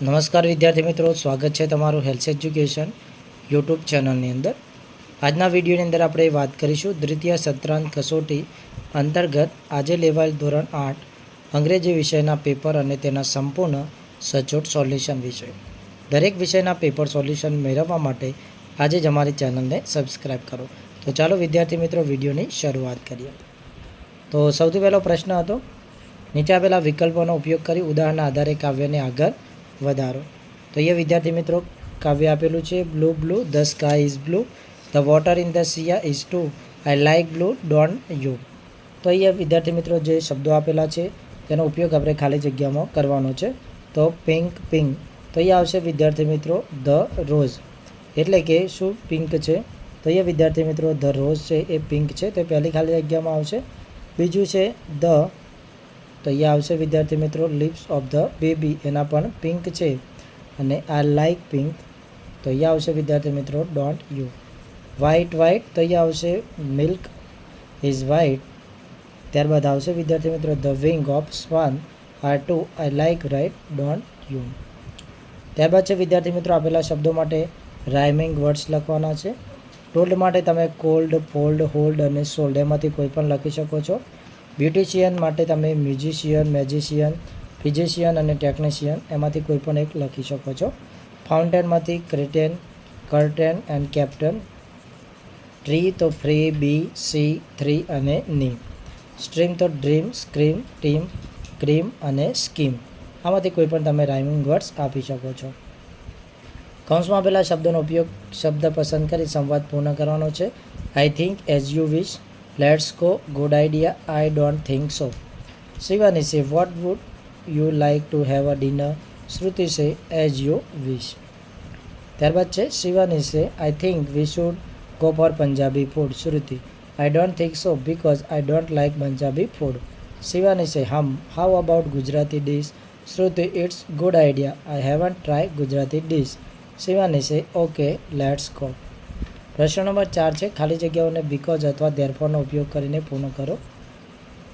નમસ્કાર વિદ્યાર્થી મિત્રો, સ્વાગત છે તમારું હેલ્થ એજ્યુકેશન યુટ્યુબ ચેનલની અંદર. આજના વિડીયોની અંદર આપણે વાત કરીશું દ્વિતીય સત્રાંત કસોટી અંતર્ગત આજે લેવાયેલ ધોરણ આઠ અંગ્રેજી વિષયના પેપર અને તેના સંપૂર્ણ સચોટ સોલ્યુશન વિશે. દરેક વિષયના પેપર સોલ્યુશન મેળવવા માટે આજે જ અમારી ચેનલને સબસ્ક્રાઈબ કરો. તો ચાલો વિદ્યાર્થી મિત્રો, વિડીયોની શરૂઆત કરીએ. તો સૌથી પહેલો પ્રશ્ન હતો, નીચે આપેલા વિકલ્પોનો ઉપયોગ કરી ઉદાહરણના આધારે કાવ્યને આગળ વધારો. તો અહીંયા વિદ્યાર્થી મિત્રો, કાવ્ય આપેલું છે blue blue the sky is blue the water in the sea is too I like blue don't you તો અહીંયા વિદ્યાર્થી મિત્રો જે શબ્દો આપેલા છે, તેનો ઉપયોગ આપણે ખાલી જગ્યામાં કરવાનો છે. તો પિંક પિંક તો અહીંયા આવશે વિદ્યાર્થી મિત્રો ધ રોઝ એટલે કે શું પિંક છે? તો અહીંયા વિદ્યાર્થી મિત્રો ધ રોઝ છે, એ પિંક છે, તે પહેલી ખાલી જગ્યામાં આવશે. બીજું છે ધ તો અહીંયા આવશે, વિદ્યાર્થી મિત્રો લિપ્સ ઓફ ધ બેબી એના પણ પિંક છે અને આ લાઇક પિંક તો અહીંયા આવશે, વિદ્યાર્થી મિત્રો ડોન્ટ યુ વ્હાઇટ વ્હાઇટ તો અહીંયા આવશે મિલ્ક ઇઝ વ્હાઇટ ત્યારબાદ આવશે, વિદ્યાર્થી મિત્રો the wing of swan are too I like right don't you ત્યારબાદ છે, વિદ્યાર્થી મિત્રો, આપેલા શબ્દો માટે રાઇમિંગ વર્ડ્સ લખવાના છે. ટોલ્ડ માટે તમે કોલ્ડ ફોલ્ડ હોલ્ડ અને સોલ્ડ એમાંથી કોઈ પણ લખી શકો છો. બ્યુટિશિયન માટે તમે મ્યુઝિશિયન, મેજિશિયન, ફિઝિશિયન અને ટેકનિશિયન એમાંથી કોઈ પણ એક લખી શકો છો. ફાઉન્ટેનમાંથી curtain, curtain and captain. Tree તો ફ્રી, બી, સી, થ્રી અને ની. સ્ટ્રીમ તો ડ્રીમ, સ્ક્રીમ, ટીમ, ક્રીમ અને સ્કીમ. આમાંથી કોઈ પણ તમે રાઇમિંગ વર્ડ્સ આપી શકો છો. કૌંસમાં આપેલા શબ્દોનો ઉપયોગ શબ્દ પસંદ કરી સંવાદ પૂર્ણ કરવાનો છે. I think as you wish let's go. Good idea I don't think so Shivani says what would you like to have a dinner Shruti says as you wish ત્યારબાદ છે, Shivani says I think we should go for Punjabi food Shruti I don't think so because I don't like Punjabi food Shivani છે, હમ how about Gujarati dish Shruti it's good idea I haven't try Gujarati dish Shivani છે okay let's go પ્રશ્ન number ચાર છે. ખાલી જગ્યાઓને because અથવા ધેરફોરનો ઉપયોગ કરીને પૂર્ણ કરો.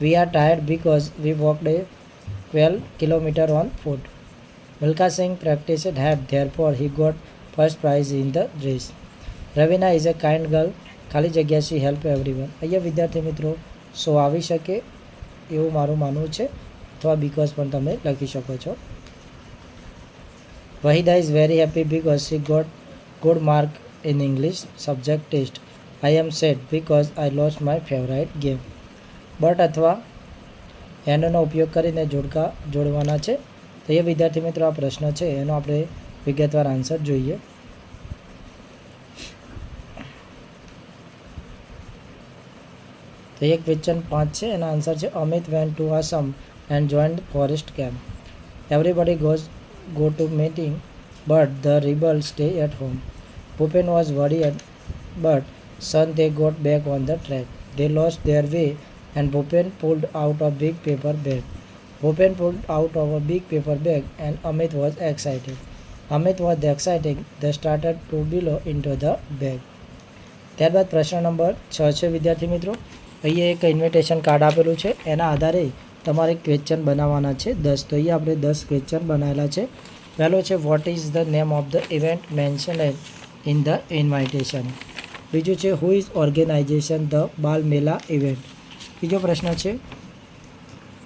We are tired because we walked a twelve kilometre on foot Milkha Singh it had therefore he got first prize in the race Raveena is a kind girl ખાલી જગ્યા શી હેલ્પ એવરીવન અહીંયા વિદ્યાર્થી મિત્રો, સો આવી શકે એવું મારું માનવું છે. અથવા બીકોઝ પણ તમે લખી શકો છો. Waheeda is very happy because she got good mark in English, subject test. I am sad because I lost my favorite game. But અથવા એનોનો ઉપયોગ કરીને જોડકા, જોડવાના છે તો એ વિદ્યાર્થી મિત્રો આ પ્રશ્ન છે, એનો આપણે વિગતવાર આન્સર જોઈએ તો એક ક્વેશ્ચન પાંચ છે, એના આન્સર છે Amit went to Assam and join forest camp everybody goes go to meeting but the rebel stay at home Bhupen was worried, but soon they got back on the track. They lost their way, and Pupin pulled out a big paper bag. Pupin pulled out of a big paper bag, and Amit was excited. Amit was excited. They started to below into the bag. ત્યારબાદ પ્રશ્ન number છ છે વિદ્યાર્થી મિત્રો અહીંયા એક invitation card આપેલું છે એના આધારે તમારે ક્વેશ્ચન બનાવવાના છે દસ તો અહીંયા આપણે દસ ક્વેશ્ચન બનાવેલા છે પહેલો છે what is the name of the event mention in the invitation બીજું છે who is organisation the Bal મેલા ઇવેન્ટ બીજો પ્રશ્ન છે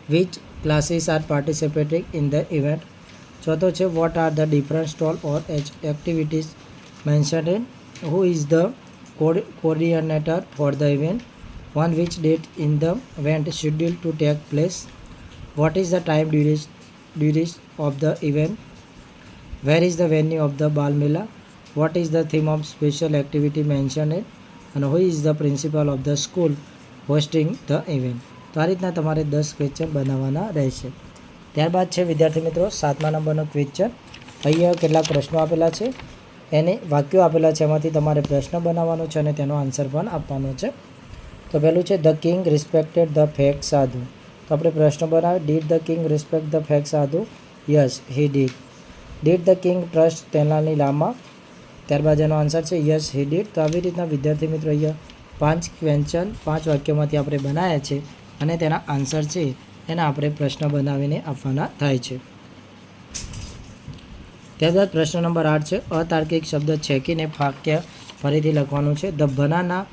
which classes are participating in the event ચોથો છે what are the different stall or activities mention in who is the coordinator for the event on which date in the event schedule to take place what is the time duration of the event where is the venue of the Bal Mela what is the theme of special activity mentioned it and who is the principal of the school hosting the event? તો આ રીતના તમારે દસ question બનાવવાના રહેશે. ત્યારબાદ છે, વિદ્યાર્થી મિત્રો, સાતમા નંબરનો ક્વેશ્ચન અહીંયા કેટલાક પ્રશ્નો આપેલા છે? એને વાક્યો આપેલા છે, એમાંથી તમારે પ્રશ્ન બનાવવાનો છે અને તેનો આન્સર પણ આપવાનો છે. તો પહેલું છે the king respected the fake sadhu તો આપણે પ્રશ્ન બનાવે did the king respect the fake sadhu yes he did did the king trust તેનાની લામાં ત્યારબાદ એનો આન્સર છે યસ હી ડીડ તો આવી રીતના વિદ્યાર્થી મિત્રો અહીંયા પાંચ ક્વેશ્ચન પાંચ વાક્યોમાંથી આપણે બનાવ્યા છે અને તેના આન્સર છે એના આપણે પ્રશ્ન બનાવીને આપવાના થાય છે. ત્યારબાદ પ્રશ્ન નંબર આઠ છે, અતાર્કિક શબ્દ છેકીને વાક્ય ફરીથી લખવાનું છે the banana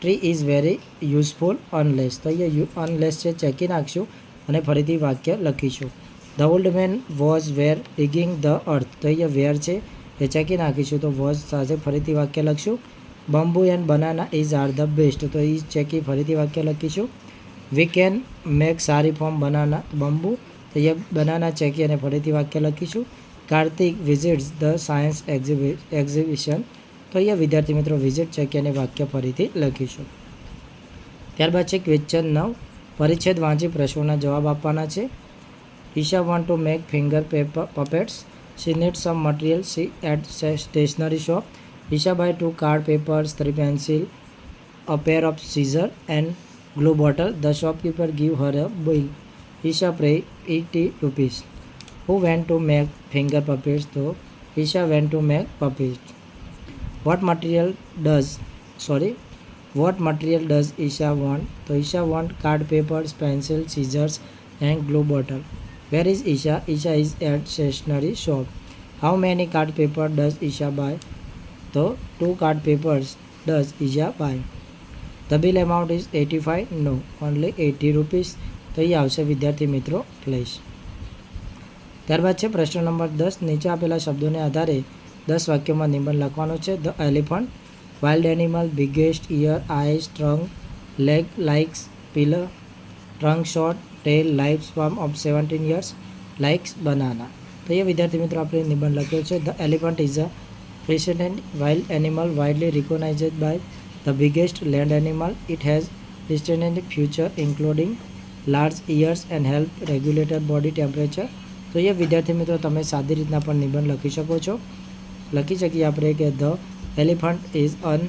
tree is very useful unless તો અહીંયા અનલેસ છે, ચેકી નાખશું અને ફરીથી વાક્ય લખીશું. The old man was where digging the earth તો અહીંયા વેર છે એ ચેકી નાખીશું. તો વોઝ સાથે ફરીથી વાક્ય લખશું. Bamboo and banana is are the best. તો એ ચેકી ફરીથી વાક્ય લખીશું. વી કેન મેક સારી ફોર્મ બનાના બંબુ. તો એ બનાના ચેકી અને ફરીથી વાક્ય લખીશું. Kartik visits the science exhibition. તો અહીંયા વિદ્યાર્થી મિત્રો વિઝિટ, ચેકી અને વાક્ય ફરીથી લખીશું. ત્યારબાદ છે ક્વેશ્ચન નવ. પરિચ્છેદ વાંચી પ્રશ્નોના જવાબ આપવાના છે. Isha want to make finger paper puppets She needs some material. She at stationery shop. Isha buy two card papers, three pencil, a pair of scissors and glue bottle. The shopkeeper give her a bill. Isha pay 80 rupees. Who went to make finger puppets? So Isha went to make puppets. What material does? Sorry. What material does Isha want? So Isha want card papers, pencil, scissors and glue bottle. Where is Isha Isha is at stationery shop how many card paper does Isha buy તો two card papers does Isha buy the bill is eighty five no only eighty rupees તો એ આવશે વિદ્યાર્થી મિત્રો place ત્યારબાદ છે પ્રશ્ન number દસ. નીચે આપેલા શબ્દોને આધારે દસ વાક્યોમાં નિબંધ લખવાનો છે. The elephant wild animal biggest ear eyes trunk leg likes pillar trunk short tail life span of seventeen years likes banana. તો એ વિદ્યાર્થી મિત્રો આપણે નિબંધ લખ્યો છે, the elephant is a president wild animal widely recognised by the biggest land animal. It has distinct features including large ears and help regulator body temperature. તો એ વિદ્યાર્થી મિત્રો તમે સાદી રીતના પણ નિબંધ લખી શકો છો. લખી શકીએ આપણે કે, the elephant is an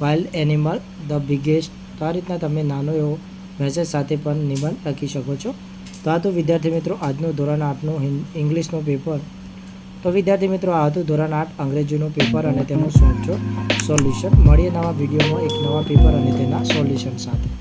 wild animal, the biggest. તો આ રીતના તમે નાનો એવો મેસેજ સાથે પણ નિબંધ લખી શકો છો. તો આ તો વિદ્યાર્થી મિત્રો આજનું ધોરણ આઠનું ઇંગ્લિશનું પેપર. તો વિદ્યાર્થી મિત્રો આ હતું ધોરણ આઠ, અંગ્રેજીનું પેપર અને તેનું સોલ્વ સોલ્યુશન. મળીએ નવા વિડીયોમાં એક નવા પેપર અને તેના સોલ્યુશન સાથે.